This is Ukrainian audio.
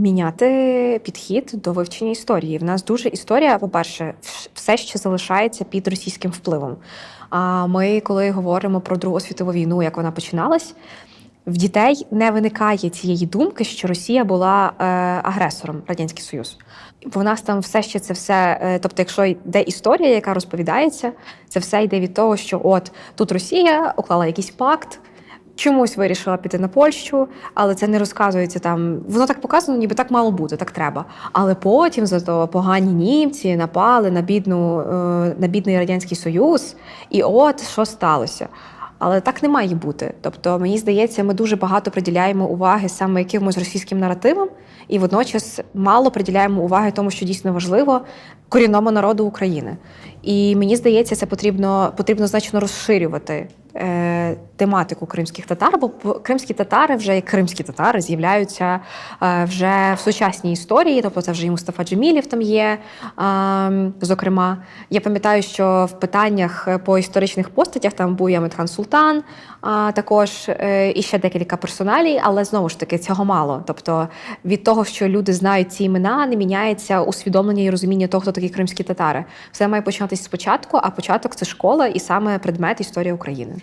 Міняти підхід до вивчення історії. В нас дуже історія, по-перше, все ще залишається під російським впливом. А ми, коли говоримо про Другу світову війну, як вона починалась, в дітей не виникає цієї думки, що Росія була е, агресором Радянський Союз. В нас там все ще це все. е, тобто, якщо йде історія, яка розповідається, це все йде від того, що от тут Росія уклала якийсь пакт. Чомусь вирішила піти на Польщу, але це не розказується там. Воно так показано, ніби так мало бути, так треба. Але потім зато погані німці напали на бідну е, на бідний радянський союз, і от що сталося. Але так не має бути. Тобто, мені здається, ми дуже багато приділяємо уваги саме якимось російським наративам, і водночас мало приділяємо уваги тому, що дійсно важливо корінному народу України. І мені здається, це потрібно потрібно значно розширювати е, тематику кримських татар, бо кримські татари вже як кримські татари з'являються е, вже в сучасній історії. Тобто, це вже і Мустафа Джемілів там є. е, зокрема, я пам'ятаю, що в питаннях по історичних постатях там був і Амитхан Султан, а також е, і ще декілька персоналій, але знову ж таки цього мало. Тобто від того, що люди знають ці імена, не міняється усвідомлення і розуміння того, хто такі кримські татари. Все має починатися спочатку, а початок це школа і саме предмет історія України.